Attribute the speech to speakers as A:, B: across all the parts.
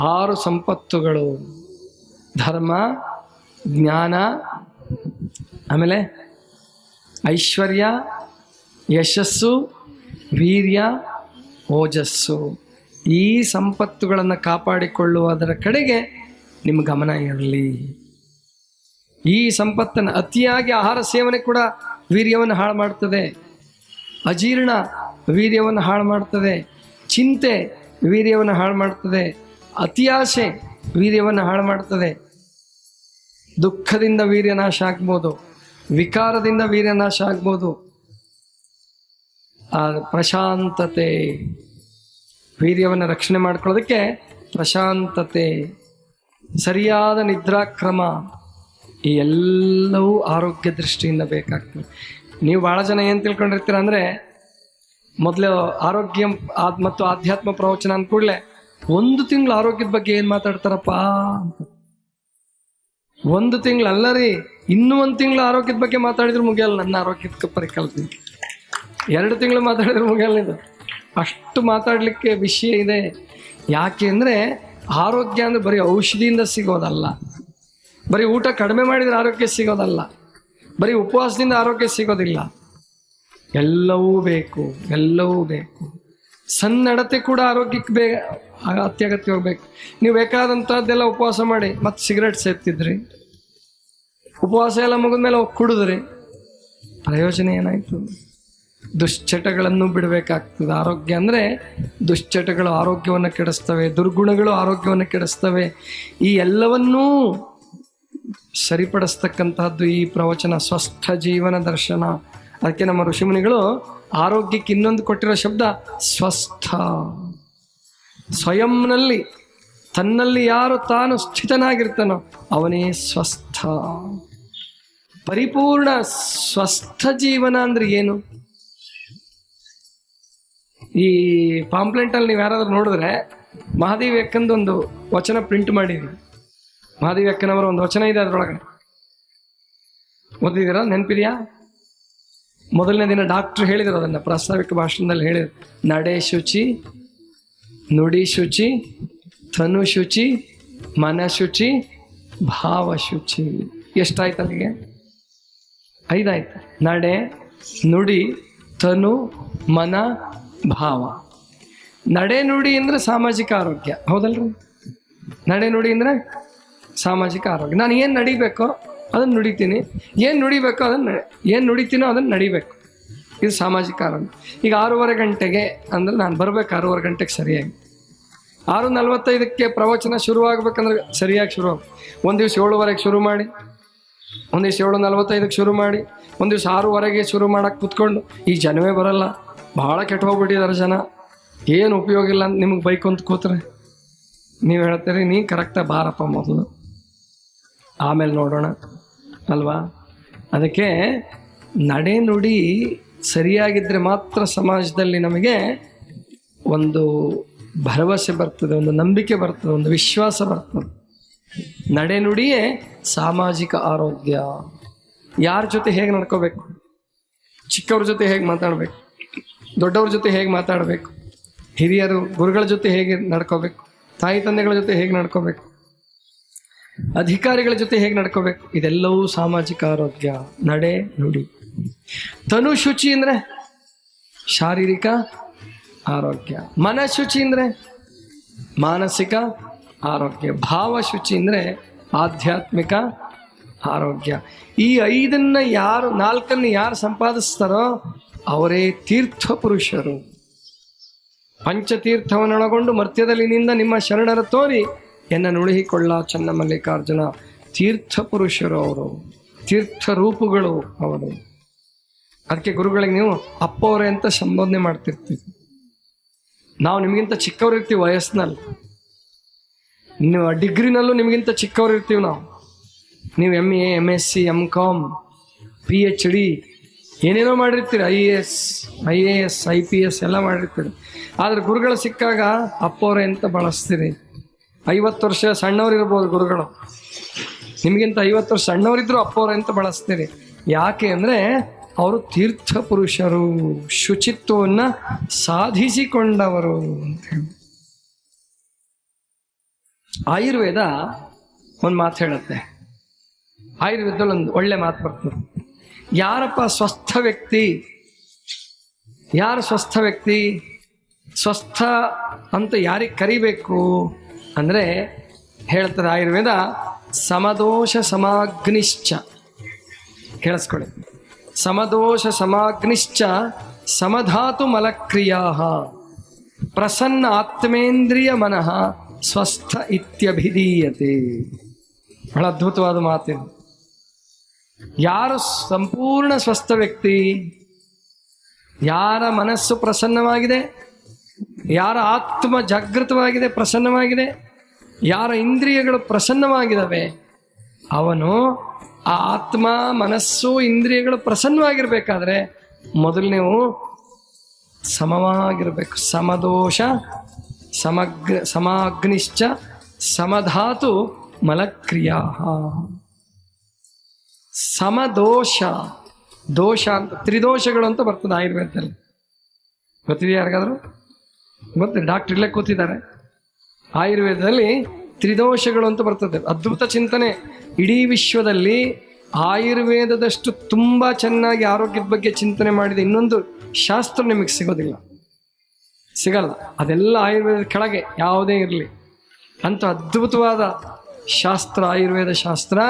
A: ಆರು ಸಂಪತ್ತುಗಳು, ಧರ್ಮ, ಜ್ಞಾನ, ಆಮೇಲೆ ಐಶ್ವರ್ಯ, ಯಶಸ್ಸು, ವೀರ್ಯ, ಓಜಸ್ಸು. ಈ ಸಂಪತ್ತುಗಳನ್ನು ಕಾಪಾಡಿಕೊಳ್ಳುವುದರ ಕಡೆಗೆ ನಿಮ್ಮ ಗಮನ ಇರಲಿ. ಈ ಸಂಪತ್ತನ್ನು ಅತಿಯಾಗಿ ಆಹಾರ ಸೇವನೆ ಕೂಡ ವೀರ್ಯವನ್ನು ಹಾಳು ಮಾಡ್ತದೆ. ಅಜೀರ್ಣ ವೀರ್ಯವನ್ನು ಹಾಳು ಮಾಡ್ತದೆ. ಚಿಂತೆ ವೀರ್ಯವನ್ನು ಹಾಳು ಮಾಡ್ತದೆ. ಅತಿಯಾಸೆ ವೀರ್ಯವನ್ನು ಹಾಳು ಮಾಡ್ತದೆ ದುಃಖದಿಂದ ವೀರ್ಯನಾಶ ಆಗ್ಬೋದು. ವಿಕಾರದಿಂದ ವೀರ್ಯನಾಶ ಆಗ್ಬೋದು. ಆ ಪ್ರಶಾಂತತೆ ವೀರ್ಯವನ್ನು ರಕ್ಷಣೆ ಮಾಡ್ಕೊಳ್ಳೋದಕ್ಕೆ ಪ್ರಶಾಂತತೆ, ಸರಿಯಾದ ನಿದ್ರಾಕ್ರಮ ಈ ಎಲ್ಲವೂ ಆರೋಗ್ಯ ದೃಷ್ಟಿಯಿಂದ ಬೇಕಾಗ್ತದೆ. ನೀವು ಭಾಳ ಜನ ಏನು ತಿಳ್ಕೊಂಡಿರ್ತೀರ ಅಂದರೆ ಮೊದಲು ಆರೋಗ್ಯ ಮತ್ತು ಆಧ್ಯಾತ್ಮ ಪ್ರವಚನ ಅಂದ ಕೂಡಲೇ ಒಂದು ತಿಂಗಳು ಆರೋಗ್ಯದ ಬಗ್ಗೆ ಏನು ಮಾತಾಡ್ತಾರಪ್ಪ ಒಂದು ತಿಂಗಳು ಅಲ್ಲ ರೀ, ಇನ್ನೂ ಒಂದು ತಿಂಗಳು ಆರೋಗ್ಯದ ಬಗ್ಗೆ ಮಾತಾಡಿದ್ರೆ ಮುಗಿಯಲ್ಲ ನನ್ನ ಆರೋಗ್ಯದ ಪರಿಕಲ್ಪನೆ. ಎರಡು ತಿಂಗಳು ಮಾತಾಡಿದ್ರೆ ಮುಗಿಯಲ್ಲ ಇದು. ಅಷ್ಟು ಮಾತಾಡಲಿಕ್ಕೆ ವಿಷಯ ಇದೆ. ಯಾಕೆ ಅಂದರೆ, ಆರೋಗ್ಯ ಅಂದರೆ ಬರೀ ಔಷಧಿಯಿಂದ ಸಿಗೋದಲ್ಲ. ಬರೀ ಊಟ ಕಡಿಮೆ ಮಾಡಿದ್ರೆ ಆರೋಗ್ಯ ಸಿಗೋದಲ್ಲ. ಬರೀ ಉಪವಾಸದಿಂದ ಆರೋಗ್ಯ ಸಿಗೋದಿಲ್ಲ. ಎಲ್ಲವೂ ಬೇಕು ಎಲ್ಲವೂ ಬೇಕು. ಸನ್ನಡತೆ ಕೂಡ ಆರೋಗ್ಯಕ್ಕೆ ಬೇ ಅತ್ಯಗತ್ಯವಾಗಿ ಹೋಗ್ಬೇಕು ನೀವು ಬೇಕಾದಂಥದ್ದೆಲ್ಲ ಉಪವಾಸ ಮಾಡಿ, ಮತ್ತು ಸಿಗರೇಟ್ ಸೇರ್ತಿದ್ರಿ ಉಪವಾಸ ಎಲ್ಲ ಮುಗಿದ್ಮೇಲೆ ಹೋಗಿ ಕುಡಿದ್ರಿ. ಪ್ರಯೋಜನ ಏನಾಯಿತು? ದುಶ್ಚಟಗಳನ್ನು ಬಿಡಬೇಕಾಗ್ತದೆ. ಆರೋಗ್ಯ ಅಂದರೆ ದುಶ್ಚಟಗಳು ಆರೋಗ್ಯವನ್ನು ಕೆಡಿಸ್ತವೆ, ದುರ್ಗುಣಗಳು ಆರೋಗ್ಯವನ್ನು ಕೆಡಿಸ್ತವೆ. ಈ ಎಲ್ಲವನ್ನೂ ಸರಿಪಡಿಸ್ತಕ್ಕಂತಹದ್ದು ಈ ಪ್ರವಚನ, ಸ್ವಸ್ಥ ಜೀವನ ದರ್ಶನ. ಅದಕ್ಕೆ ನಮ್ಮ ಋಷಿಮುನಿಗಳು ಆರೋಗ್ಯಕ್ಕೆ ಇನ್ನೊಂದು ಕೊಟ್ಟಿರೋ ಶಬ್ದ ಸ್ವಸ್ಥ. ಸ್ವಯಂನಲ್ಲಿ, ತನ್ನಲ್ಲಿ ಯಾರು ತಾನು ಸ್ಥಿತನಾಗಿರ್ತಾನೋ ಅವನೇ ಸ್ವಸ್ಥ. ಪರಿಪೂರ್ಣ ಸ್ವಸ್ಥ ಜೀವನ ಅಂದ್ರೆ ಏನು? ಈ ಪಾಂಪ್ಲೆಂಟಲ್ಲಿ ನೀವು ಯಾರಾದರೂ ನೋಡಿದ್ರೆ ಮಹಾದೇವಿ ಅಕ್ಕಂದು ಒಂದು ವಚನ ಪ್ರಿಂಟ್ ಮಾಡಿದ್ವಿ ಮಹಾದೇವಿ ಅಕ್ಕನವರ ಒಂದು ವಚನ ಇದೆ ಅದರೊಳಗಡೆ ಓದಿದ್ದೀರಾ? ನೆನಪಿದೆಯಾ? ಮೊದಲನೇ ದಿನ ಡಾಕ್ಟ್ರು ಹೇಳಿದರು ಅದನ್ನು ಪ್ರಾಸ್ತಾವಿಕ ಭಾಷಣದಲ್ಲಿ ಹೇಳಿದ್ರು. ನಡೆ ಶುಚಿ ನುಡಿ ಶುಚಿ, ತನು ಶುಚಿ, ಮನ ಶುಚಿ, ಭಾವ ಶುಚಿ. ಎಷ್ಟಾಯ್ತು ಅಲ್ಲಿಗೆ? ಐದಾಯ್ತು. ನಡೆ ನುಡಿ, ತನು, ಮನ, ಭಾವ. ನಡೆ ನುಡಿ ಅಂದ್ರೆ ಸಾಮಾಜಿಕ ಆರೋಗ್ಯ. ಹೌದಲ್ರಿ? ನಡೆ ನುಡಿ ಅಂದ್ರೆ ಸಾಮಾಜಿಕ ಆರೋಗ್ಯ. ನಾನು ಏನು ನಡಿಬೇಕೋ ಅದನ್ನು ನುಡಿತೀನಿ. ಏನು ನುಡಿಬೇಕೋ ಅದನ್ನು ಏನು ನುಡಿತೀನೋ ಅದನ್ನು ನಡಿಬೇಕು. ಇದು ಸಾಮಾಜಿಕ ಕಾರಣ ಈಗ ಆರೂವರೆ ಗಂಟೆಗೆ ಅಂದ್ರೆ ನಾನು ಬರಬೇಕು ಆರೂವರೆ ಗಂಟೆಗೆ ಸರಿಯಾಗಿ. ಆರು ನಲ್ವತ್ತೈದಕ್ಕೆ ಪ್ರವಚನ ಶುರುವಾಗಬೇಕಂದ್ರೆ ಸರಿಯಾಗಿ ಶುರು ಒಂದು ದಿವಸ ಏಳುವರೆಗೆ ಶುರು ಮಾಡಿ, ಒಂದು ದಿವಸ ಏಳು ನಲ್ವತ್ತೈದಕ್ಕೆ ಶುರು ಮಾಡಿ, ಒಂದು ದಿವಸ ಆರೂವರೆಗೆ ಶುರು ಮಾಡಕ್ಕೆ ಕುತ್ಕೊಂಡು, ಈ ಜನವೇ ಬರಲ್ಲ. ಭಾಳ ಕೆಟ್ಟ ಹೋಗ್ಬಿಟ್ಟಿದ್ದಾರೆ ಜನ. ಏನು ಉಪಯೋಗ ಇಲ್ಲ ಅಂತ ನಿಮಗೆ ಬೈಕ್ ಅಂತ ಕೂತ್ರೆ. ನೀವು ಹೇಳ್ತೀರಿ ನೀ ಕರೆಕ್ಟಾಗಿ ಬಾರಪ್ಪ ಮೊದಲು. ಆಮೇಲೆ ನೋಡೋಣ. ಅಲ್ವಾ? ಅದಕ್ಕೆ ನಡೆ ನುಡಿ ಸರಿಯಾಗಿದ್ದರೆ ಮಾತ್ರ ಸಮಾಜದಲ್ಲಿ ನಮಗೆ ಒಂದು ಭರವಸೆ ಬರ್ತದೆ, ಒಂದು ನಂಬಿಕೆ ಬರ್ತದೆ, ಒಂದು ವಿಶ್ವಾಸ ಬರ್ತದೆ. ನಡೆನುಡಿಯೇ ಸಾಮಾಜಿಕ ಆರೋಗ್ಯ. ಯಾರ ಜೊತೆ ಹೇಗೆ ನಡ್ಕೋಬೇಕು? ಚಿಕ್ಕವ್ರ ಜೊತೆ ಹೇಗೆ ಮಾತಾಡಬೇಕು? ದೊಡ್ಡವ್ರ ಜೊತೆ ಹೇಗೆ ಮಾತಾಡಬೇಕು? ಹಿರಿಯರು, ಗುರುಗಳ ಜೊತೆ ಹೇಗೆ ನಡ್ಕೋಬೇಕು? ತಾಯಿ ತಂದೆಗಳ ಜೊತೆ ಹೇಗೆ ನಡ್ಕೋಬೇಕು? ಅಧಿಕಾರಿಗಳ ಜೊತೆ ಹೇಗೆ ನಡ್ಕೋಬೇಕು? ಇದೆಲ್ಲವೂ ಸಾಮಾಜಿಕ ಆರೋಗ್ಯ ನಡೆ ನುಡಿ. ತನು ಶುಚಿ ಅಂದ್ರೆ ಶಾರೀರಿಕ ಆರೋಗ್ಯ. ಮನ ಶುಚಿ ಅಂದ್ರೆ ಮಾನಸಿಕ ಆರೋಗ್ಯ. ಭಾವ ಶುಚಿ ಅಂದ್ರೆ ಆಧ್ಯಾತ್ಮಿಕ ಆರೋಗ್ಯ. ಈ ಐದನ್ನ ಯಾರು, ನಾಲ್ಕನ್ನು ಯಾರು ಸಂಪಾದಿಸ್ತಾರೋ ಅವರೇ ತೀರ್ಥ ಪುರುಷರು. ಪಂಚತೀರ್ಥವನ್ನೊಳಗೊಂಡು ಮರ್ತ್ಯದಲ್ಲಿ ನಿಂದ ನಿಮ್ಮ ಶರಣರ ತೋರಿ ಎನ್ನ ನುಳಿಹಿಕೊಳ್ಳ ಚನ್ನ ಮಲ್ಲಿಕಾರ್ಜುನ ತೀರ್ಥ ಪುರುಷರು ಅವರು ತೀರ್ಥ ರೂಪುಗಳು ಅವರು. ಅದಕ್ಕೆ ಗುರುಗಳಿಗೆ ನೀವು ಅಪ್ಪವರೇ ಅಂತ ಸಂಬೋಧನೆ ಮಾಡ್ತಿರ್ತೀವಿ. ನಾವು ನಿಮಗಿಂತ ಚಿಕ್ಕವರು ಇರ್ತೀವಿ ವಯಸ್ಸಿನಲ್ಲಿ. ನೀವು ಡಿಗ್ರಿನಲ್ಲೂ ನಿಮಗಿಂತ ಚಿಕ್ಕವರು ಇರ್ತೀವಿ ನಾವು. ನೀವು M A M S C M com P H D ಏನೇನೋ ಮಾಡಿರ್ತೀರಿ I A S I A S I P S ಎಲ್ಲ ಮಾಡಿರ್ತೀರಿ. ಆದರೆ ಗುರುಗಳು ಸಿಕ್ಕಾಗ ಅಪ್ಪವರೇ ಅಂತ ಬಳಸ್ತೀರಿ. ಐವತ್ತು ವರ್ಷ ಸಣ್ಣವ್ರು ಇರ್ಬೋದು ಗುರುಗಳು. ನಿಮಗಿಂತ ಐವತ್ತು ವರ್ಷ ಸಣ್ಣವರಿದ್ರು ಅಪ್ಪವ್ರೆ ಅಂತ ಬಳಸ್ತೀರಿ. ಯಾಕೆ ಅಂದರೆ ಅವರು ತೀರ್ಥ ಪುರುಷರು, ಶುಚಿತ್ವವನ್ನು ಸಾಧಿಸಿಕೊಂಡವರು ಅಂತ ಆಯುರ್ವೇದ ಒಂದು ಮಾತು ಹೇಳುತ್ತೆ. ಆಯುರ್ವೇದದಲ್ಲಿ ಒಂದು ಒಳ್ಳೆ ಮಾತು ಬರ್ತದೆ ಯಾರಪ್ಪ ಸ್ವಸ್ಥ ವ್ಯಕ್ತಿ? ಯಾರು ಸ್ವಸ್ಥ ವ್ಯಕ್ತಿ? ಸ್ವಸ್ಥ ಅಂತ ಯಾರಿಗೆ ಕರಿಬೇಕು? ಅಂದರೆ ಹೇಳ್ತದೆ ಆಯುರ್ವೇದ, ಸಮದೋಷ ಸಮಾಗ್ನಿಶ್ಚ. ಕೇಳಿಸ್ಕೊಳ್ಳಿ. ಸಮದೋಷ ಸಮಾಗ್ನಿಶ್ಚ ಸಮಧಾತು ಮಲಕ್ರಿಯಾ ಪ್ರಸನ್ನ ಆತ್ಮೇಂದ್ರಿಯ ಮನಃ ಸ್ವಸ್ಥ ಇತ್ಯಭಿಧೀಯತೆ. ಬಹಳ ಅದ್ಭುತವಾದ ಮಾತು ಯಾರು ಸಂಪೂರ್ಣ ಸ್ವಸ್ಥ ವ್ಯಕ್ತಿ, ಯಾರ ಮನಸ್ಸು ಪ್ರಸನ್ನವಾಗಿದೆ, ಯಾರ ಆತ್ಮ ಜಾಗೃತವಾಗಿದೆ, ಪ್ರಸನ್ನವಾಗಿದೆ ಯಾರ ಇಂದ್ರಿಯಗಳು ಪ್ರಸನ್ನವಾಗಿದ್ದಾವೆ ಅವನು ಆ ಆತ್ಮ, ಮನಸ್ಸು, ಇಂದ್ರಿಯಗಳು ಪ್ರಸನ್ನವಾಗಿರ್ಬೇಕಾದ್ರೆ ಮೊದಲು ಸಮವಾಗಿರ್ಬೇಕು. ಸಮದೋಷ, ಸಮಗ್ರ, ಸಮಾಗ್ನಿಶ್ಚ, ಸಮಧಾತು ಮಲಕ್ರಿಯಾ ಸಮದೋಷ, ದೋಷ ಅಂತ, ತ್ರಿದೋಷಗಳು ಅಂತ ಬರ್ತದೆ ಆಯುರ್ವೇದದಲ್ಲಿ. ಗೊತ್ತಿದೆಯಾ ಯಾರಿಗಾದ್ರು? ಗೊತ್ತಿದೆ ಡಾಕ್ಟರ್ ಇಲ್ಲೇ ಕೂತಿದ್ದಾರೆ. ಆಯುರ್ವೇದದಲ್ಲಿ ತ್ರಿದೋಷಗಳು ಅಂತ ಬರ್ತದೆ. ಅದ್ಭುತ ಚಿಂತನೆ. ಇಡೀ ವಿಶ್ವದಲ್ಲಿ ಆಯುರ್ವೇದದಷ್ಟು ತುಂಬ ಚೆನ್ನಾಗಿ ಆರೋಗ್ಯದ ಬಗ್ಗೆ ಚಿಂತನೆ ಮಾಡಿದ ಇನ್ನೊಂದು ಶಾಸ್ತ್ರ ನಿಮಗೆ ಸಿಗೋದಿಲ್ಲ. ಸಿಗಲ್ಲ. ಅದೆಲ್ಲ ಆಯುರ್ವೇದದ ಕೆಳಗೆ ಯಾವುದೇ ಇರಲಿ. ಅಂತ ಅದ್ಭುತವಾದ ಶಾಸ್ತ್ರ, ಆಯುರ್ವೇದ ಶಾಸ್ತ್ರ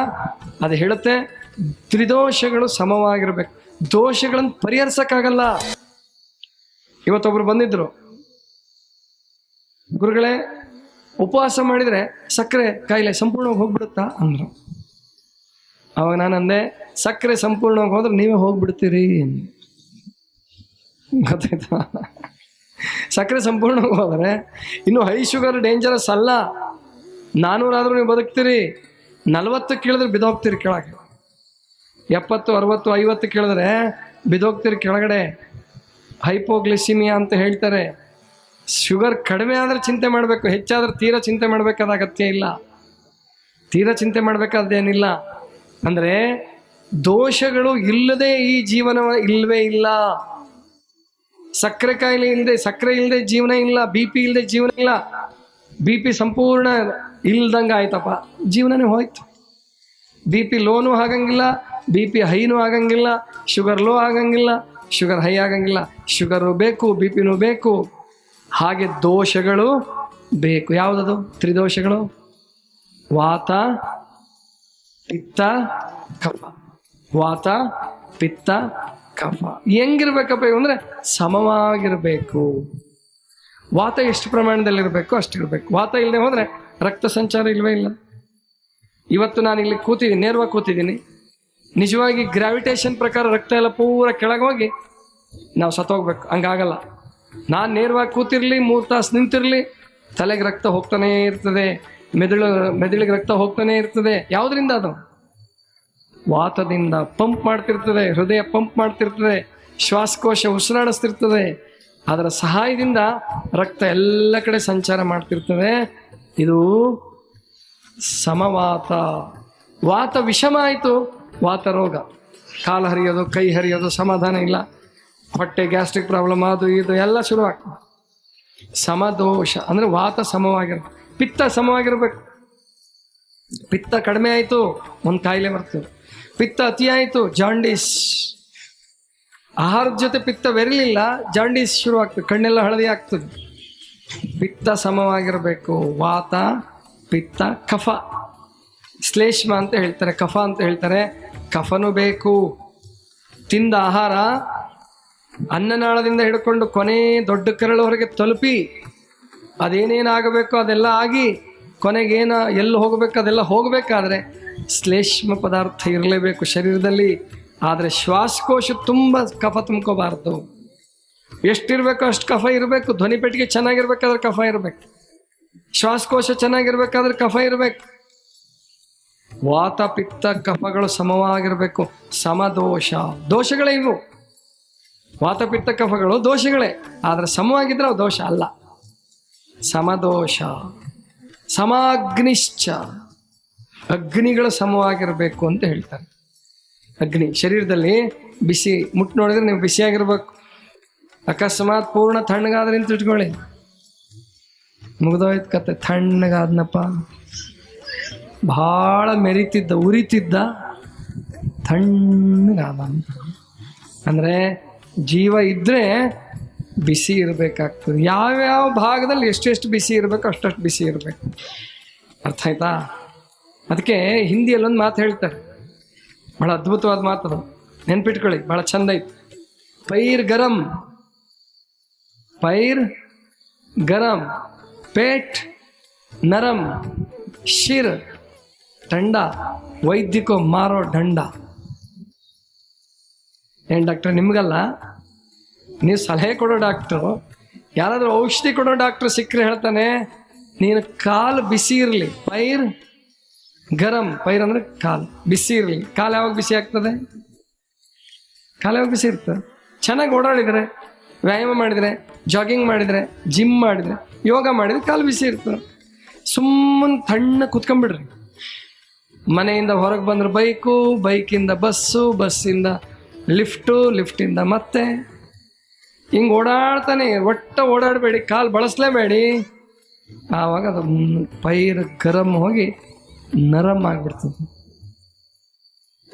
A: ಅದು ಹೇಳುತ್ತೆ, ತ್ರಿದೋಷಗಳು ಸಮವಾಗಿರಬೇಕು. ದೋಷಗಳನ್ನು ಪರಿಹರಿಸೋಕ್ಕಾಗಲ್ಲ. ಇವತ್ತೊಬ್ರು ಬಂದಿದ್ರು. ಗುರುಗಳೇ ಉಪವಾಸ ಮಾಡಿದ್ರೆ ಸಕ್ಕರೆ ಕಾಯಿಲೆ ಸಂಪೂರ್ಣವಾಗಿ ಹೋಗ್ಬಿಡುತ್ತಾ ಅಂದ್ರು. ಅವಾಗ ನಾನು ಅಂದೆ, ಸಕ್ಕರೆ ಸಂಪೂರ್ಣವಾಗಿ ಹೋದ್ರೆ ನೀವೇ ಹೋಗ್ಬಿಡ್ತೀರಿ. ಗೊತ್ತಾಯ್ತಾ? ಸಕ್ಕರೆ ಸಂಪೂರ್ಣವಾಗಿ ಹೋದರೆ ಇನ್ನು ಹೈ ಶುಗರ್ ಡೇಂಜರಸ್ ಅಲ್ಲ. ನಾನೂರಾದರೂ ನೀವು ಬದುಕ್ತೀರಿ. ನಲ್ವತ್ತು ಕೇಳಿದ್ರೆ ಬಿದೋಗ್ತೀರಿ ಕೆಳಗೆ. ಎಪ್ಪತ್ತು, ಅರವತ್ತು, ಐವತ್ತು ಕೇಳಿದ್ರೆ ಬಿದೋಗ್ತೀರಿ ಕೆಳಗಡೆ. ಹೈಪೋಗ್ಲಿಸಿಮಿಯಾ ಅಂತ ಹೇಳ್ತಾರೆ. ಶುಗರ್ ಕಡಿಮೆ ಆದರೆ ಚಿಂತೆ ಮಾಡಬೇಕು, ಹೆಚ್ಚಾದ್ರೆ ತೀರಾ ಚಿಂತೆ ಮಾಡಬೇಕಾದ ಅಗತ್ಯ ಇಲ್ಲ. ತೀರಾ ಚಿಂತೆ ಮಾಡಬೇಕಾದ್ದೇನಿಲ್ಲ ಅಂದರೆ ದೋಷಗಳು ಇಲ್ಲದೆ ಈ ಜೀವನ ಇಲ್ಲವೇ ಇಲ್ಲ. ಸಕ್ಕರೆ ಕಾಯಿಲೆ ಇಲ್ಲದೆ ಸಕ್ಕರೆ ಇಲ್ಲದೆ ಜೀವನ ಇಲ್ಲ, ಬಿ ಪಿ ಇಲ್ಲದೆ ಜೀವನ ಇಲ್ಲ. ಬಿ ಪಿ ಸಂಪೂರ್ಣ ಇಲ್ದಂಗೆ ಆಯ್ತಪ್ಪ. ಜೀವನನೇ ಹೋಯ್ತು. ಬಿ ಪಿ ಲೋನು ಆಗಂಗಿಲ್ಲ, ಬಿ ಪಿ ಹೈನೂ ಆಗಂಗಿಲ್ಲ, ಶುಗರ್ ಲೋ ಆಗಂಗಿಲ್ಲ, ಶುಗರ್ ಹೈ ಆಗಂಗಿಲ್ಲ. ಶುಗರು ಬೇಕು, ಬಿ ಪಿನೂ ಬೇಕು. ಹಾಗೆ ದೋಷಗಳು ಬೇಕು. ಯಾವುದದು? ತ್ರಿದೋಷಗಳು? ವಾತ, ಪಿತ್ತ, ಕಫ. ವಾತ, ಪಿತ್ತ, ಕಫ. ಹೆಂಗಿರ್ಬೇಕಪ್ಪ ಅಂದರೆ ಸಮವಾಗಿರಬೇಕು. ವಾತ ಎಷ್ಟು ಪ್ರಮಾಣದಲ್ಲಿರಬೇಕು ಅಷ್ಟಿರಬೇಕು ವಾತ ಇಲ್ಲದೆ ಹೋದರೆ ರಕ್ತ ಸಂಚಾರ ಇಲ್ವೇ ಇಲ್ಲ. ಇವತ್ತು ನಾನು ಇಲ್ಲಿ ಕೂತಿದ್ದೀನಿ, ನೇರವಾಗಿ ಕೂತಿದ್ದೀನಿ. ನಿಜವಾಗಿ ಗ್ರಾವಿಟೇಷನ್ ಪ್ರಕಾರ ರಕ್ತ ಎಲ್ಲ ಪೂರ ಕೆಳಗೆ ಹೋಗಿ ನಾವು ಸತ್ತೋಗ್ಬೇಕು. ಹಂಗಾಗಲ್ಲ. ನಾನು ನೇರವಾಗಿ ಕೂತಿರಲಿ, ಮೂರು ತಾಸು ನಿಂತಿರಲಿ, ತಲೆಗೆ ರಕ್ತ ಹೋಗ್ತಾನೇ ಇರ್ತದೆ, ಮೆದುಳು, ಮೆದುಳಿಗೆ ರಕ್ತ ಹೋಗ್ತಾನೆ ಇರ್ತದೆ. ಯಾವುದರಿಂದ ಅದು? ವಾತದಿಂದ ಪಂಪ್ ಮಾಡ್ತಿರ್ತದೆ, ಹೃದಯ ಪಂಪ್ ಮಾಡ್ತಿರ್ತದೆ, ಶ್ವಾಸಕೋಶ ಉಸಿರಾಡಿಸ್ತಿರ್ತದೆ. ಅದರ ಸಹಾಯದಿಂದ ರಕ್ತ ಎಲ್ಲ ಕಡೆ ಸಂಚಾರ ಮಾಡ್ತಿರ್ತದೆ. ಇದು ಸಮವಾತ. ವಾತ ವಿಷಮ ಆಯಿತು, ವಾತ ರೋಗ. ಕಾಲು ಹರಿಯೋದು, ಕೈ ಹರಿಯೋದು ಸಮಾಧಾನ ಇಲ್ಲ. ಹೊಟ್ಟೆ ಗ್ಯಾಸ್ಟ್ರಿಕ್ ಪ್ರಾಬ್ಲಮ್ ಅದು ಇದು ಎಲ್ಲ ಶುರುವಾಗ್ತದೆ ಸಮದೋಷ ಅಂದರೆ ವಾತ ಸಮವಾಗಿರ್ಬೇಕು. ಪಿತ್ತ ಸಮವಾಗಿರ್ಬೇಕು. ಪಿತ್ತ ಕಡಿಮೆ ಆಯಿತು, ಒಂದು ಕಾಯಿಲೆ ಬರ್ತದೆ. ಪಿತ್ತ ಅತಿ ಆಯಿತು ಜಾಂಡೀಸ್ ಆಹಾರದ ಜೊತೆ ಪಿತ್ತ ಬೆರಲಿಲ್ಲ ಜಾಂಡೀಸ್ ಶುರುವಾಗ್ತದೆ ಕಣ್ಣೆಲ್ಲ ಹಳದಿ ಆಗ್ತದೆ. ಪಿತ್ತ ಸಮವಾಗಿರಬೇಕು, ವಾತ, ಪಿತ್ತ, ಕಫ. ಶ್ಲೇಷ್ಮ ಅಂತ ಹೇಳ್ತಾರೆ, ಕಫ ಅಂತ ಹೇಳ್ತಾರೆ. ಕಫನು ಬೇಕು. ತಿಂದ ಆಹಾರ ಅನ್ನನಾಳದಿಂದ ಹಿಡ್ಕೊಂಡು ಕೊನೆ ದೊಡ್ಡ ಕರಳವರೆಗೆ ತಲುಪಿ ಅದೇನೇನಾಗಬೇಕೋ ಅದೆಲ್ಲ ಆಗಿ ಕೊನೆಗೇನ ಎಲ್ಲಿ ಹೋಗಬೇಕು ಅದೆಲ್ಲ ಹೋಗಬೇಕಾದ್ರೆ ಶ್ಲೇಷ್ಮ ಪದಾರ್ಥ ಇರಲೇಬೇಕು ಶರೀರದಲ್ಲಿ. ಆದರೆ ಶ್ವಾಸಕೋಶ ತುಂಬ ಕಫ ತುಂಬ್ಕೋಬಾರ್ದು. ಎಷ್ಟಿರಬೇಕು ಅಷ್ಟು ಕಫ ಇರಬೇಕು. ಧ್ವನಿ ಪೆಟ್ಟಿಗೆ ಚೆನ್ನಾಗಿರ್ಬೇಕಾದ್ರೆ ಕಫ ಇರಬೇಕು. ಶ್ವಾಸಕೋಶ ಚೆನ್ನಾಗಿರ್ಬೇಕಾದ್ರೆ ಕಫ ಇರಬೇಕು. ವಾತ ಪಿತ್ತ ಕಫಗಳು ಸಮವಾಗಿರಬೇಕು. ಸಮದೋಷ. ದೋಷಗಳೇ ಇವು. ವಾತ ಪಿತ್ತ ಕಫಗಳು ದೋಷಗಳೇ. ಆದರೆ ಸಮವಾಗಿದ್ರೆ ಅವು ದೋಷ ಅಲ್ಲ. ಸಮದೋಷ. ಸಮಾಗ್ನಿಶ್ಚ. ಅಗ್ನಿಗಳು ಸಮವಾಗಿರಬೇಕು ಅಂತ ಹೇಳ್ತಾರೆ. ಅಗ್ನಿ. ಶರೀರದಲ್ಲಿ ಬಿಸಿ, ಮುಟ್ಟು ನೋಡಿದ್ರೆ ನೀವು ಬಿಸಿಯಾಗಿರ್ಬೇಕು. ಅಕಸ್ಮಾತ್ ಪೂರ್ಣ ತಣ್ಣಗಾದ್ರೆ ಅಂತ ಇಟ್ಕೊಳ್ಳಿ. ಮುಗ್ದೋಯ್ತು ಕತೆ. ತಣ್ಣಗಾದ್ನಪ್ಪ. ಭಾಳ ಮೆರಿತಿದ್ದ, ಉರಿತಿದ್ದ, ತಣ್ಣಗಾದ ಅಂದರೆ ಜೀವ ಇದ್ದರೆ ಬಿಸಿ ಇರಬೇಕಾಗ್ತದೆ. ಯಾವ್ಯಾವ ಭಾಗದಲ್ಲಿ ಎಷ್ಟೆಷ್ಟು ಬಿಸಿ ಇರಬೇಕು ಅಷ್ಟಷ್ಟು ಬಿಸಿ ಇರಬೇಕು. ಅರ್ಥ ಆಯ್ತಾ? ಅದಕ್ಕೆ ಹಿಂದಿಯಲ್ಲಿ ಒಂದು ಮಾತು ಹೇಳ್ತಾರೆ. ಭಾಳ ಅದ್ಭುತವಾದ ಮಾತದು ನೆನ್ಪಿಟ್ಕೊಳ್ಳಿ ಭಾಳ ಚಂದ ಐತೆ ಪೈರ್ ಗರಂ ಪೈರ್ ಗರಂ, ಪೇಟ್ ನರಂ, ಶಿರ್, ಠಂಡ ವೈದ್ಯಕೋ ಮಾರೋ ದಂಡ ಏನು ಡಾಕ್ಟರ್ ನಿಮಗಲ್ಲ? ನೀವು ಸಲಹೆ ಕೊಡೋ ಡಾಕ್ಟ್ರು ಯಾರಾದರೂ ಔಷಧಿ ಕೊಡೋ ಡಾಕ್ಟ್ರು ಸಿಕ್ಕರೆ ಹೇಳ್ತಾನೆ, ನೀನು ಕಾಲು ಬಿಸಿ ಇರಲಿ, ಪೈರ್ ಗರಂ, ಪೈರ್ ಅಂದ್ರೆ ಕಾಲು, ಬಿಸಿ ಇರಲಿ. ಕಾಲು ಯಾವಾಗ ಬಿಸಿ ಆಗ್ತದೆ? ಕಾಲು ಯಾವಾಗ ಬಿಸಿ ಇರ್ತದೆ ಚೆನ್ನಾಗಿ ಓಡಾಡಿದರೆ, ವ್ಯಾಯಾಮ ಮಾಡಿದರೆ ಜಾಗಿಂಗ್ ಮಾಡಿದರೆ ಜಿಮ್ ಮಾಡಿದರೆ, ಯೋಗ ಮಾಡಿದರೆ ಕಾಲು ಬಿಸಿ ಇರ್ತದೆ ಸುಮ್ಮನೆ ತಣ್ಣ ಕುತ್ಕೊಂಡ್ಬಿಡ್ರಿ. ಮನೆಯಿಂದ ಹೊರಗೆ ಬಂದ್ರೆ ಬೈಕು, ಬೈಕಿಂದ ಬಸ್ಸು, ಬಸ್ಸಿಂದ ಲಿಫ್ಟು ಲಿಫ್ಟಿಂದ ಮತ್ತೆ ಹಿಂಗೆ ಓಡಾಡ್ತಾನೆ, ಒಟ್ಟ ಓಡಾಡಬೇಡಿ, ಕಾಲು ಬಳಸಲೇಬೇಡಿ. ಆವಾಗ ಅದು ಪೈರ್ ಗರಂ ಹೋಗಿ ನರಮ್ ಆಗ್ಬಿಡ್ತದೆ.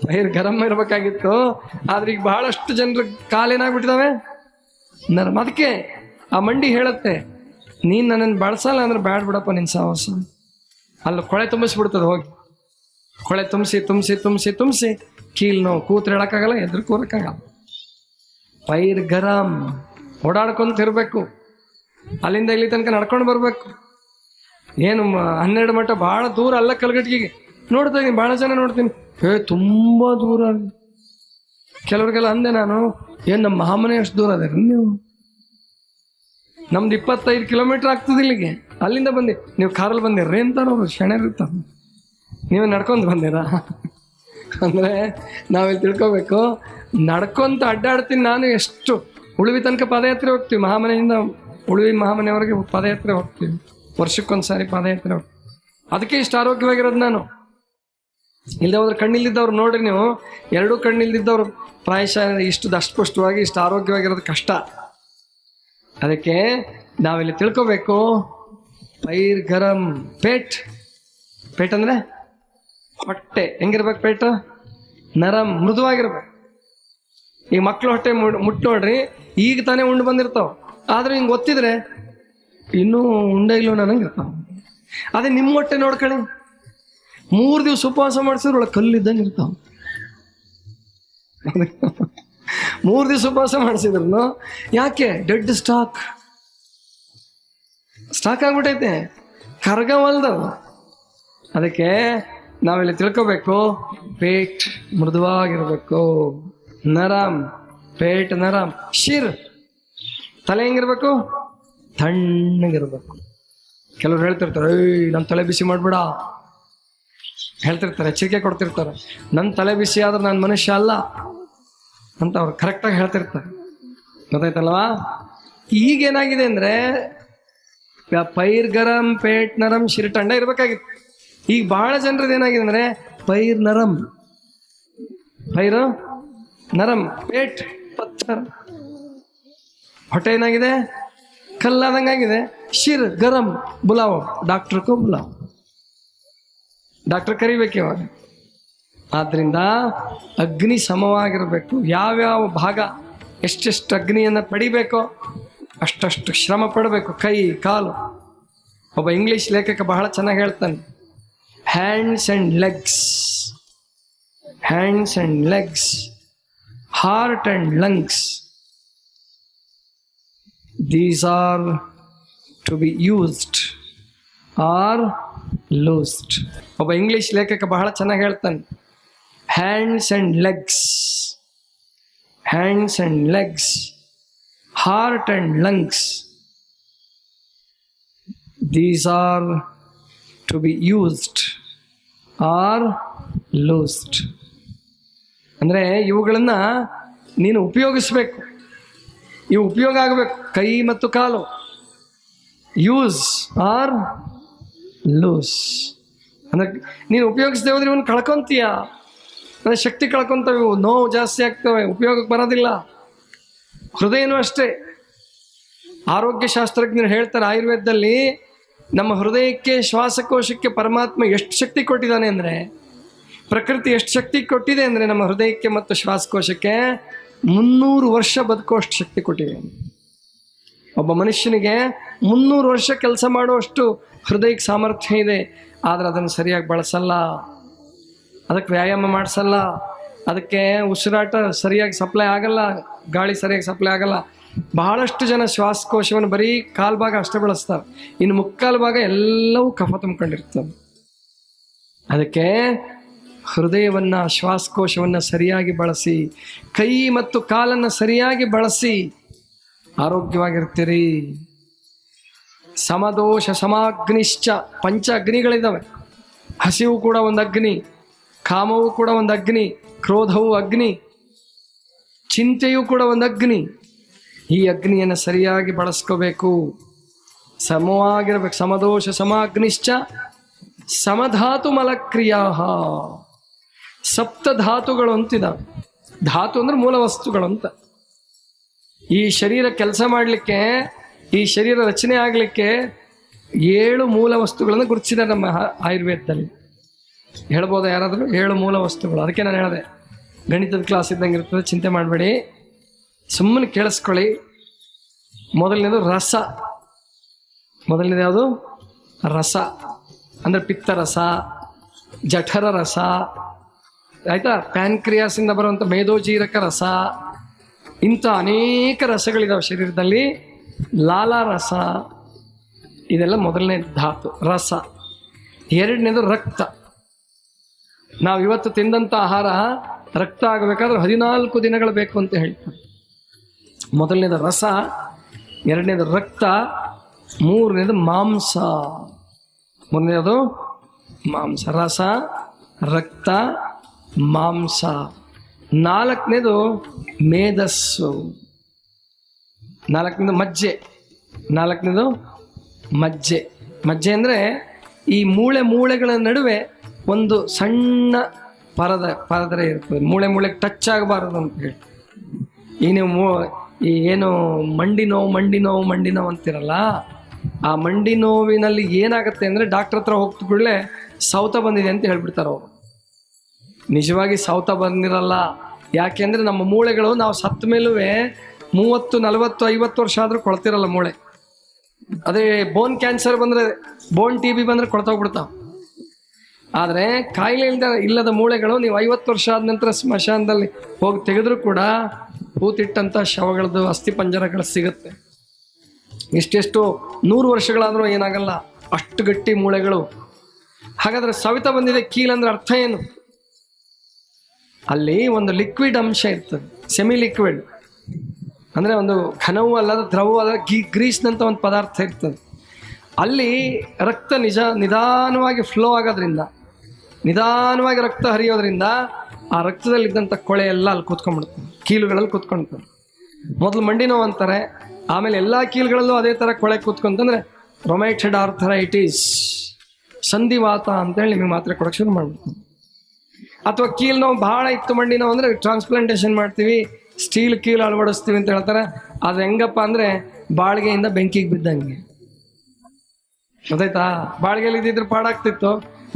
A: ಪೈರ್ ಗರಮ್ ಇರಬೇಕಾಗಿತ್ತು, ಆದ್ರೆ ಈಗ ಬಹಳಷ್ಟು ಜನರ ಕಾಲೇನಾಗ್ಬಿಟ್ಟಿದಾವೆ ನರಮ್ ಅದಕ್ಕೆ ಆ ಮಂಡಿ ಹೇಳುತ್ತೆ, ನೀನು ನನ್ನನ್ನು ಬಳಸಲ್ಲ ಅಂದ್ರೆ ಬ್ಯಾಡ್ ಬಿಡಪ್ಪ ನಿನ್ನ ಸಾಹಸ. ಅಲ್ಲಿ ಕೊಳೆ ತುಂಬಿಸ್ಬಿಡ್ತದೆ ಹೋಗಿ. ಕೊಳೆ ತುಂಬಿಸಿ ತುಂಬಿಸಿ ತುಂಬಿಸಿ ತುಂಬಿಸಿ. ಕೀಲ್ ನೋವು, ಕೂತ್ರೆ ಹೇಳಕ್ಕಾಗಲ್ಲ ಎದುರು ಕೂರಕ್ಕಾಗಲ್ಲ. ಪೈರ್ ಗರಂ. ಓಡಾಡ್ಕೊಂತಿರ್ಬೇಕು ಅಲ್ಲಿಂದ ಇಲ್ಲಿ ತನಕ ನಡ್ಕೊಂಡು ಬರಬೇಕು. ಏನು ಹನ್ನೆರಡು ಮಟ್ಟ ಭಾಳ ದೂರ ಅಲ್ಲ ಕಲ್ಗಟ್ಟಿಗೆ ನೋಡ್ತಾ ಇದೀನಿ ಭಾಳ ಜನ ನೋಡ್ತೀನಿ. ಹೇ ತುಂಬ ದೂರ ಕೆಲವ್ರಿಗೆಲ್ಲ ಅಂದೆ ನಾನು, ಏನು ನಮ್ಮ ಮಹಾಮನೆ ಅಷ್ಟು ದೂರ ಅದೇ ನೀವು? ನಮ್ದು ಇಪ್ಪತ್ತೈದು ಕಿಲೋಮೀಟರ್ ಆಗ್ತದೆ ಇಲ್ಲಿಗೆ. ಅಲ್ಲಿಂದ ಬಂದಿ. ನೀವು ಕಾರಲ್ಲಿ ಬಂದಿರ್ರಿ ಅವರು ಶಣರ್ ಇರ್ತಾರೆ ನೀವು ನಡ್ಕೊಂಡು ಬಂದಿರಾ? ಅಂದರೆ ನಾವಿಲ್ಲಿ ತಿಳ್ಕೊಬೇಕು. ನಡ್ಕೊಂತ ಅಡ್ಡಾಡ್ತೀನಿ ನಾನು ಎಷ್ಟು. ಉಳುವಿ ತನಕ ಪಾದಯಾತ್ರೆ ಹೋಗ್ತೀವಿ. ಮಹಾಮನೆಯಿಂದ ಉಳುವಿ ಮಹಾಮನೆಯವರೆಗೆ ಪಾದಯಾತ್ರೆ ಹೋಗ್ತೀವಿ. ವರ್ಷಕ್ಕೊಂದ್ಸಾರಿ ಪಾದಯಾತ್ರೆ ಹೋಗ್ತೀವಿ. ಅದಕ್ಕೆ ಇಷ್ಟು ಆರೋಗ್ಯವಾಗಿರೋದು ನಾನು. ಇಲ್ಲದೆ ಹೋದ್ರೆ ಕಣ್ಣಿಲ್ದಿದ್ದವ್ರು ನೋಡ್ರಿ ನೀವು. ಎರಡೂ ಕಣ್ಣಿಲ್ದಿದ್ದವ್ರು ಪ್ರಾಯಶಃ ಇಷ್ಟು ದಷ್ಟಪುಷ್ಟವಾಗಿ ಇಷ್ಟು ಆರೋಗ್ಯವಾಗಿರೋದು ಕಷ್ಟ. ಅದಕ್ಕೆ ನಾವಿಲ್ಲಿ ತಿಳ್ಕೊಬೇಕು. ಪೈರ್ ಗರಂ ಪೇಟ್. ಪೇಟ್ ಅಂದ್ರೆ? ಹೊಟ್ಟೆ ಹೆಂಗಿರ್ಬೇಕು ಪೇಟ? ನರ, ಮೃದುವಾಗಿರ್ಬೇಕು. ಈಗ ಮಕ್ಳು ಹೊಟ್ಟೆ ಮುಟ್- ನೋಡ್ರಿ ಈಗ ತಾನೇ ಉಂಡು ಬಂದಿರ್ತಾವ. ಆದ್ರೆ ಹಿಂಗೆ ಗೊತ್ತಿದ್ರೆ ಇನ್ನೂ ಉಂಡೆ ಇಲ್ಲೋ ನನಗೆ ಅದೇ ನಿಮ್ಮ ಹೊಟ್ಟೆ ನೋಡ್ಕೊಳ್ಳಿ ಮೂರು ದಿವಸ ಉಪವಾಸ ಮಾಡಿಸಿದ್ರೆ ಒಳಗೆ ಕಲ್ಲಿದ್ದಂಗೆ ಇರ್ತಾವ. ಮೂರು ದಿವಸ ಉಪವಾಸ ಮಾಡಿಸಿದ್ರು ಯಾಕೆ? Dead stock. ಸ್ಟಾಕ್ ಆಗ್ಬಿಟ್ಟೈತೆ ಕರ್ಗವಲ್ದ ಅದಕ್ಕೆ ನಾವಿಲ್ಲಿ ತಿಳ್ಕೋಬೇಕು. ಪೇಟ್ ಮೃದುವಾಗಿರ್ಬೇಕು. ನರಂ. ಪೇಟ್ ನರಂ. ಶಿರ್. ತಲೆ ಹೆಂಗಿರ್ಬೇಕು? ತಣ್ಣಗಿರ್ಬೇಕು ಕೆಲವ್ರು ಹೇಳ್ತಿರ್ತಾರೆ, ಏಯ್ ನಮ್ಮ ತಲೆ ಬಿಸಿ ಮಾಡ್ಬೇಡ. ಹೇಳ್ತಿರ್ತಾರೆ ಎಚ್ಚರಿಕೆ ಕೊಡ್ತಿರ್ತಾರೆ. ನನ್ನ ತಲೆ ಬಿಸಿ ಆದ್ರೆ ನಾನು ಮನುಷ್ಯ ಅಲ್ಲ. ಅಂತ ಅವ್ರು ಕರೆಕ್ಟಾಗಿ ಹೇಳ್ತಿರ್ತಾರೆ. ಗೊತ್ತಾಯ್ತಲ್ವಾ? ಈಗೇನಾಗಿದೆ ಅಂದರೆ ಪೈರ್ ಗರಂ ಪೇಟ್ ನರಂ, ಶಿರ್ ತಂಡ ಇರ್ಬೇಕಾಗಿತ್ತು. ಈಗ ಬಹಳ ಜನರದ್ದು ಏನಾಗಿದೆ ಅಂದರೆ ಪೈರ್ ನರಂ. ಪೈರು ನರಂ. ಪೇಟ್ ಪತ್ತರ್ ಹೊಟ್ಟೆ ಏನಾಗಿದೆ? ಕಲ್ಲಾದಂಗಾಗಿದೆ ಶಿರ್, ಗರಂ, ಬುಲಾವ್. ಡಾಕ್ಟ್ರಕ್ಕೂ ಬುಲಾವ್. ಡಾಕ್ಟರ್ ಕರಿಬೇಕು ಇವಾಗ. ಆದ್ದರಿಂದ ಅಗ್ನಿ ಸಮವಾಗಿರಬೇಕು. ಯಾವ್ಯಾವ ಭಾಗ ಎಷ್ಟೆಷ್ಟು ಅಗ್ನಿಯನ್ನು ಪಡಿಬೇಕೋ ಅಷ್ಟಷ್ಟು ಶ್ರಮ ಪಡಬೇಕು. ಕೈ, ಕಾಲು. ಒಬ್ಬ ಇಂಗ್ಲಿಷ್ ಲೇಖಕ ಬಹಳ ಚೆನ್ನಾಗಿ ಹೇಳ್ತಾನೆ. hands and legs hands and legs heart and lungs these are to be used or loosed ಒಬ್ಬ ಇಂಗ್ಲಿಷ್ ಲೇಖಕ ಬಹಳ ಚೆನ್ನಾಗಿ ಹೇಳ್ತಾನೆ hands and legs hands and legs heart and lungs these are to be used or lost. ಅಂದರೆ ಇವುಗಳನ್ನು ನೀನು ಉಪಯೋಗಿಸ್ಬೇಕು. ಇವು ಉಪಯೋಗ ಆಗಬೇಕು. ಕೈ ಮತ್ತು ಕಾಲು. Use or loose. ಅಂದ್ರೆ ನೀನು ಉಪಯೋಗಿಸ್ದೆ ಹೋದ್ರೆ ಇವನು ಕಳ್ಕೊಂತೀಯ? ಅಂದ್ರೆ ಶಕ್ತಿ ಕಳ್ಕೊಂತವೆ ಇವು. ನೋವು ಜಾಸ್ತಿ ಆಗ್ತವೆ. ಉಪಯೋಗಕ್ಕೆ ಬರೋದಿಲ್ಲ. ಹೃದಯನೂ ಅಷ್ಟೇ. ಆರೋಗ್ಯ ಶಾಸ್ತ್ರಜ್ಞರು ಹೇಳ್ತಾರೆ, ಆಯುರ್ವೇದದಲ್ಲಿ ನಮ್ಮ ಹೃದಯಕ್ಕೆ ಶ್ವಾಸಕೋಶಕ್ಕೆ ಪರಮಾತ್ಮ ಎಷ್ಟು ಶಕ್ತಿ ಕೊಟ್ಟಿದ್ದಾನೆ ಅಂದರೆ, ಪ್ರಕೃತಿ ಎಷ್ಟು ಶಕ್ತಿ ಕೊಟ್ಟಿದೆ ಅಂದರೆ ನಮ್ಮ ಹೃದಯಕ್ಕೆ ಮತ್ತು ಶ್ವಾಸಕೋಶಕ್ಕೆ ಮುನ್ನೂರು ವರ್ಷ ಬದುಕುವಷ್ಟು ಶಕ್ತಿ ಕೊಟ್ಟಿದೆ. ಒಬ್ಬ ಮನುಷ್ಯನಿಗೆ ಮುನ್ನೂರು ವರ್ಷ ಕೆಲಸ ಮಾಡುವಷ್ಟು ಹೃದಯಕ್ಕೆ ಸಾಮರ್ಥ್ಯ ಇದೆ, ಆದರೆ ಅದನ್ನು ಸರಿಯಾಗಿ ಬಳಸಲ್ಲ. ಅದಕ್ಕೆ ವ್ಯಾಯಾಮ ಮಾಡಿಸಲ್ಲ. ಅದಕ್ಕೆ ಉಸಿರಾಟ ಸರಿಯಾಗಿ ಸಪ್ಲೈ ಆಗಲ್ಲ, ಗಾಳಿ ಸರಿಯಾಗಿ ಸಪ್ಲೈ ಆಗಲ್ಲ. ಬಹಳಷ್ಟು ಜನ ಶ್ವಾಸಕೋಶವನ್ನು ಬರೀ ಕಾಲು ಭಾಗ ಅಷ್ಟೇ ಬಳಸ್ತಾರೆ. ಇನ್ನು ಮುಕ್ಕಾಲು ಭಾಗ ಎಲ್ಲವೂ ಕಫ ತುಂಬಿಕೊಂಡಿರ್ತದೆ. ಅದಕ್ಕೆ ಹೃದಯವನ್ನು, ಶ್ವಾಸಕೋಶವನ್ನು ಸರಿಯಾಗಿ ಬಳಸಿ, ಕೈ ಮತ್ತು ಕಾಲನ್ನು ಸರಿಯಾಗಿ ಬಳಸಿ ಆರೋಗ್ಯವಾಗಿರ್ತೀರಿ. ಸಮದೋಷ ಸಮಾಗ್ನಿಶ್ಚ ಪಂಚ ಅಗ್ನಿಗಳಿದ್ದಾವೆ ಹಸಿವು ಕೂಡ ಒಂದು ಅಗ್ನಿ, ಕಾಮವೂ ಕೂಡ ಒಂದು ಅಗ್ನಿ, ಕ್ರೋಧವೂ ಅಗ್ನಿ, ಚಿಂತೆಯೂ ಕೂಡ ಒಂದು ಅಗ್ನಿ. ಈ ಅಗ್ನಿಯನ್ನು ಸರಿಯಾಗಿ ಬಳಸ್ಕೋಬೇಕು. ಸಮವಾಗಿರ್ಬೇಕು. ಸಮದೋಷ ಸಮಾಗ್ನಿಶ್ಚ ಸಮಧಾತು ಮಲಕ್ರಿಯಾ ಸಪ್ತ ಧಾತುಗಳು ಅಂತಿದಾವೆ. ಧಾತು ಅಂದ್ರೆ ಮೂಲ ವಸ್ತುಗಳು ಅಂತ. ಈ ಶರೀರ ಕೆಲಸ ಮಾಡಲಿಕ್ಕೆ, ಈ ಶರೀರ ರಚನೆ ಆಗಲಿಕ್ಕೆ ಏಳು ಮೂಲ ವಸ್ತುಗಳನ್ನು ಗುರುತಿಸಿದ್ದಾರೆ ನಮ್ಮ ಆಯುರ್ವೇದದಲ್ಲಿ. ಹೇಳ್ಬೋದಾ ಯಾರಾದರೂ? ಏಳು ಮೂಲ ವಸ್ತುಗಳು. ಅದಕ್ಕೆ ನಾನು ಹೇಳಿದೆ. ಗಣಿತದ ಕ್ಲಾಸ್ ಇದ್ದಂಗೆ ಇರ್ತದೆ, ಚಿಂತೆ ಮಾಡಬೇಡಿ. ಸುಮ್ಮನೆ ಕೇಳಿಸ್ಕೊಳ್ಳಿ. ಮೊದಲನೇದು ರಸ. ಮೊದಲನೇದು ಯಾವುದು? ರಸ. ಅಂದರೆ ಪಿತ್ತರಸ ಜಠರ ರಸ, ಆಯಿತಾ? ಪ್ಯಾನ್ಕ್ರಿಯಾಸಿಂದ ಬರುವಂಥ ಮೇದೋಜೀರಕ ರಸ, ಇಂಥ ಅನೇಕ ರಸಗಳಿದ್ದಾವೆ ಶರೀರದಲ್ಲಿ. ಲಾಲ ರಸ, ಇದೆಲ್ಲ ಮೊದಲನೇ ಧಾತು, ರಸ. ಎರಡನೇದು ರಕ್ತ. ನಾವು ಇವತ್ತು ತಿಂದಂಥ ಆಹಾರ ರಕ್ತ ಆಗಬೇಕಾದ್ರೆ ಹದಿನಾಲ್ಕು ದಿನಗಳು ಬೇಕು ಅಂತ ಹೇಳ್ತಾರೆ. ಮೊದಲನೇದು ರಸ, ಎರಡನೇದು ರಕ್ತ, ಮೂರನೇದು ಮಾಂಸ. ಮೂರನೇದು ಮಾಂಸ, ರಸ, ರಕ್ತ, ಮಾಂಸ. ನಾಲ್ಕನೇದು ಮೇಧಸ್ಸು. ನಾಲ್ಕನೇದು ಮಜ್ಜೆ. ನಾಲ್ಕನೇದು ಮಜ್ಜೆ. ಮಜ್ಜೆ ಅಂದರೆ ಈ ಮೂಳೆ ಮೂಳೆಗಳ ನಡುವೆ ಒಂದು ಸಣ್ಣ ಪರದ, ಪರದರೆ ಇರ್ತದೆ. ಮೂಳೆ ಮೂಳೆಗೆ ಟಚ್ ಆಗಬಾರದು ಅಂತ ಹೇಳಿ. ಈ ನೀವು ಈ ಏನು ಮಂಡಿ ನೋವು ಮಂಡಿ ನೋವು ಮಂಡಿ ನೋವು ಅಂತಿರಲ್ಲ, ಆ ಮಂಡಿ ನೋವಿನಲ್ಲಿ ಏನಾಗುತ್ತೆ ಅಂದರೆ ಡಾಕ್ಟರ್ ಹತ್ರ ಹೋಗ್ತ ಕೂಡಲೇ ಸೌತ ಬಂದಿದೆ ಅಂತ ಹೇಳ್ಬಿಡ್ತಾರೆ ಅವರು. ನಿಜವಾಗಿ ಸೌತ ಬಂದಿರಲ್ಲ. ಯಾಕೆಂದ್ರೆ ನಮ್ಮ ಮೂಳೆಗಳು ನಾವು ಸತ್ತ ಮೇಲೂ ಮೂವತ್ತು, ನಲವತ್ತು, ಐವತ್ತು ವರ್ಷ ಆದರೂ ಕೊಳ್ತಿರಲ್ಲ ಮೂಳೆ. ಅದೇ ಬೋನ್ ಕ್ಯಾನ್ಸರ್ ಬಂದರೆ ಬೋನ್ ಟಿ ಬಿ ಬಂದರೆ ಕೊಳ್ತೋಗ್ಬಿಡ್ತಾವ ಆದರೆ ಕಾಯಿಲೆ ಇಲ್ಲದ ಇಲ್ಲದ ಮೂಳೆಗಳು ನೀವು ಐವತ್ತು ವರ್ಷ ಆದ ನಂತರ ಸ್ಮಶಾನದಲ್ಲಿ ಹೋಗಿ ತೆಗೆದ್ರೂ ಕೂಡ ಹೂತಿಟ್ಟಂಥ ಶವಗಳದ್ದು ಅಸ್ಥಿ ಪಂಜರಗಳು ಸಿಗುತ್ತೆ. ಎಷ್ಟೆಷ್ಟು ನೂರು ವರ್ಷಗಳಾದರೂ ಏನಾಗಲ್ಲ, ಅಷ್ಟು ಗಟ್ಟಿ ಮೂಳೆಗಳು. ಹಾಗಾದ್ರೆ ಸವಿತ ಬಂದಿದೆ ಕೀಲ್ ಅಂದ್ರೆ ಅರ್ಥ ಏನು? ಅಲ್ಲಿ ಒಂದು ಲಿಕ್ವಿಡ್ ಅಂಶ ಇರ್ತದೆ ಸೆಮಿ ಲಿಕ್ವಿಡ್ ಅಂದ್ರೆ ಒಂದು ಘನವೂ ಅಲ್ಲದ ದ್ರವೂ ಅಲ್ಲದ ಗೀ ಗ್ರೀಸ್ನಂತ ಒಂದು ಪದಾರ್ಥ ಇರ್ತದೆ. ಅಲ್ಲಿ ರಕ್ತ ನಿಜ ನಿಧಾನವಾಗಿ ಫ್ಲೋ ಆಗೋದ್ರಿಂದ, ನಿಧಾನವಾಗಿ ರಕ್ತ ಹರಿಯೋದ್ರಿಂದ ಆ ರಕ್ತದಲ್ಲಿದ್ದಂಥ ಕೊಳೆ ಎಲ್ಲ ಅಲ್ಲಿ ಕೂತ್ಕೊಂಡ್ಬಿಡ್ತದೆ ಕೀಲುಗಳಲ್ಲಿ ಕೂತ್ಕೊಂಡ್ತದೆ ಮೊದಲು ಮಂಡಿ ನೋವು ಅಂತಾರೆ, ಆಮೇಲೆ ಎಲ್ಲ ಕೀಲುಗಳಲ್ಲೂ ಅದೇ ಥರ ಕೊಳೆ ಕೂತ್ಕೊಂತಂದ್ರೆ ರೊಮೈಟೆಡ್ ಆರ್ಥರೈಟಿಸ್, ಸಂಧಿವಾತ ಅಂತೇಳಿ ನಿಮಗೆ ಮಾತ್ರೆ ಕೊಡೋಕೆ ಶುರು ಮಾಡ್ಬಿಡ್ತಾರೆ ಅಥವಾ ಕೀಲ್ ನೋವು ಭಾಳ ಇತ್ತು ಮಂಡಿ ನೋವು ಅಂದರೆ ಟ್ರಾನ್ಸ್ಪ್ಲಾಂಟೇಷನ್ ಮಾಡ್ತೀವಿ ಸ್ಟೀಲ್ ಕೀಲು ಅಳವಡಿಸ್ತೀವಿ ಅಂತ ಹೇಳ್ತಾರೆ. ಅದು ಹೆಂಗಪ್ಪ ಅಂದರೆ ಬಾಳ್ಗೆಯಿಂದ ಬೆಂಕಿಗೆ ಬಿದ್ದಂಗೆ. ಗೊತ್ತಾಯ್ತಾ? ಬಾಳ್ಗೆಯಲ್ಲಿ ಇದ್ದಿದ್ರೆ ಪಾಡಾಗ್ತಿತ್ತು,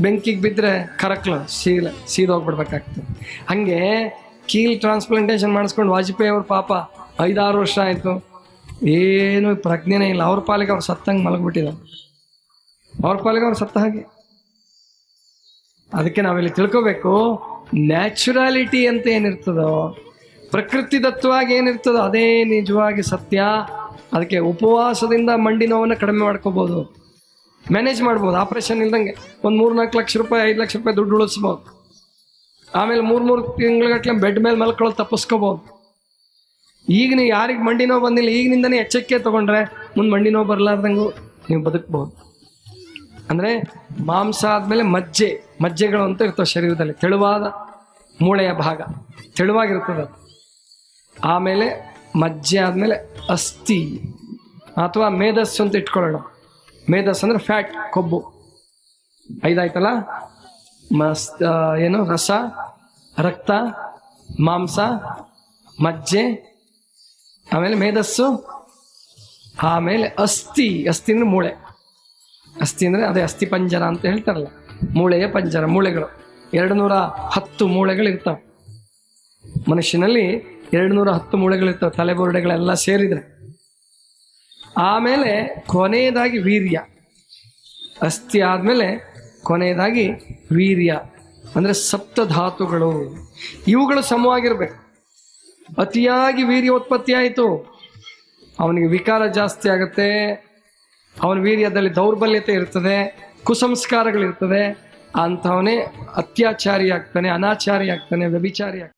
A: ಬೆಂಕಿಗೆ ಬಿದ್ದರೆ ಕರಕ್ಲು, ಸೀಲ ಸೀದೋಗ್ಬಿಡ್ಬೇಕಾಗ್ತದೆ ಹಾಗೆ ಕೀಲ್ ಟ್ರಾನ್ಸ್ಪ್ಲಾಂಟೇಷನ್ ಮಾಡಿಸ್ಕೊಂಡು ವಾಜಪೇಯಿ ಅವ್ರ ಪಾಪ ಐದಾರು ವರ್ಷ ಆಯಿತು. ಏನು ಪ್ರಜ್ಞೆನೇ ಇಲ್ಲ. ಅವ್ರ ಪಾಲಿಗೆ ಅವ್ರು ಸತ್ತಂಗೆ ಮಲಗಿಬಿಟ್ಟಿದ್ದಾರೆ. ಅವ್ರ ಪಾಲಿಗೆ ಅವ್ರು ಸತ್ತ ಹಾಗೆ. ಅದಕ್ಕೆ ನಾವಿಲ್ಲಿ ತಿಳ್ಕೋಬೇಕು, ನ್ಯಾಚುರಾಲಿಟಿ ಅಂತ ಏನಿರ್ತದೋ, ಪ್ರಕೃತಿ ದತ್ತವಾಗಿ ಏನಿರ್ತದೋ ಅದೇ ನಿಜವಾಗಿ ಸತ್ಯ. ಅದಕ್ಕೆ ಉಪವಾಸದಿಂದ ಮಂಡಿ ನೋವನ್ನು ಕಡಿಮೆ ಮಾಡ್ಕೋಬೋದು. ಮ್ಯಾನೇಜ್ ಮಾಡ್ಬೋದು. ಆಪ್ರೇಷನ್ ಇಲ್ದಂಗೆ ಒಂದು ಮೂರು ನಾಲ್ಕು ಲಕ್ಷ ರೂಪಾಯಿ, ಐದು ಲಕ್ಷ ರೂಪಾಯಿ ದುಡ್ಡು ಉಳಿಸ್ಬೋದು. ಆಮೇಲೆ ಮೂರು ಮೂರು ತಿಂಗಳಗಟ್ಲೆ ಬೆಡ್ ಮೇಲೆ ಮಲ್ಕೊಳ್ಳೋದು ತಪ್ಪಿಸ್ಕೋಬೋದು. ಈಗ ನೀವು ಯಾರಿಗೆ ಮಂಡಿ ನೋವು ಬಂದಿಲ್ಲ, ಈಗಿನಿಂದನೇ ಎಚ್ಚರಿಕೆ ತಗೊಂಡ್ರೆ ಮುಂದೆ ಮಂಡಿ ನೋವು ಬರಲಾರ್ದಂಗೂ ನೀವು ಬದುಕ್ಬೋದು. ಅಂದರೆ ಮಾಂಸ ಆದಮೇಲೆ ಮಜ್ಜೆ, ಮಜ್ಜೆಗಳು ಅಂತ ಇರ್ತವೆ ಶರೀರದಲ್ಲಿ, ತೆಳುವಾದ ಮೂಳೆಯ ಭಾಗ, ತೆಳುವಾಗಿರ್ತದೆ ಆಮೇಲೆ ಮಜ್ಜೆ ಆದಮೇಲೆ ಅಸ್ಥಿ, ಅಥವಾ ಮೇಧಸ್ಸು ಅಂತ ಇಟ್ಕೊಳ್ಳೋಣ. ಮೇಧಸ್ ಅಂದರೆ ಫ್ಯಾಟ್ ಕೊಬ್ಬು. ಐದಾಯ್ತಲ್ಲ? ಮಸ್ತ್ ಆ, ಏನು ರಸ ರಕ್ತ ಮಾಂಸ ಮಜ್ಜೆ ಆಮೇಲೆ ಮೇಧಸ್ಸು ಆಮೇಲೆ ಅಸ್ಥಿ ಅಸ್ಥಿ ಅಂದ್ರೆ ಮೂಳೆ. ಅಸ್ಥಿ ಅಂದರೆ ಅದೇ ಅಸ್ಥಿ ಪಂಜರ ಅಂತ ಹೇಳ್ತಾರಲ್ಲ ಮೂಳೆಯ ಪಂಜರ ಮೂಳೆಗಳು. ಎರಡು ನೂರ ಹತ್ತು ಮೂಳೆಗಳು ಇರ್ತವೆ ಮನುಷ್ಯನಲ್ಲಿ ಎರಡು ನೂರ ಹತ್ತು ಮೂಳೆಗಳು ಇರ್ತವೆ ತಲೆಬುರುಡೆಗಳೆಲ್ಲ ಸೇರಿದ್ರೆ. ಆಮೇಲೆ ಕೊನೆಯದಾಗಿ ವೀರ್ಯ. ಅಸ್ಥಿ ಆದಮೇಲೆ ಕೊನೆಯದಾಗಿ ವೀರ್ಯ, ಅಂದರೆ ಸಪ್ತಧಾತುಗಳು ಇವುಗಳು ಸಮವಾಗಿರ್ಬೇಕು. ಅತಿಯಾಗಿ ವೀರ್ಯ ಉತ್ಪತ್ತಿ ಆಯಿತು. ಅವನಿಗೆ ವಿಕಾರ ಜಾಸ್ತಿ ಆಗುತ್ತೆ. ಅವನ ವೀರ್ಯದಲ್ಲಿ ದೌರ್ಬಲ್ಯತೆ ಇರ್ತದೆ, ಕುಸಂಸ್ಕಾರಗಳಿರ್ತದೆ. ಅಂಥವನೇ ಅತ್ಯಾಚಾರಿ ಆಗ್ತಾನೆ ಅನಾಚಾರಿ ಆಗ್ತಾನೆ ವ್ಯಭಿಚಾರಿ ಆಗ್ತಾನೆ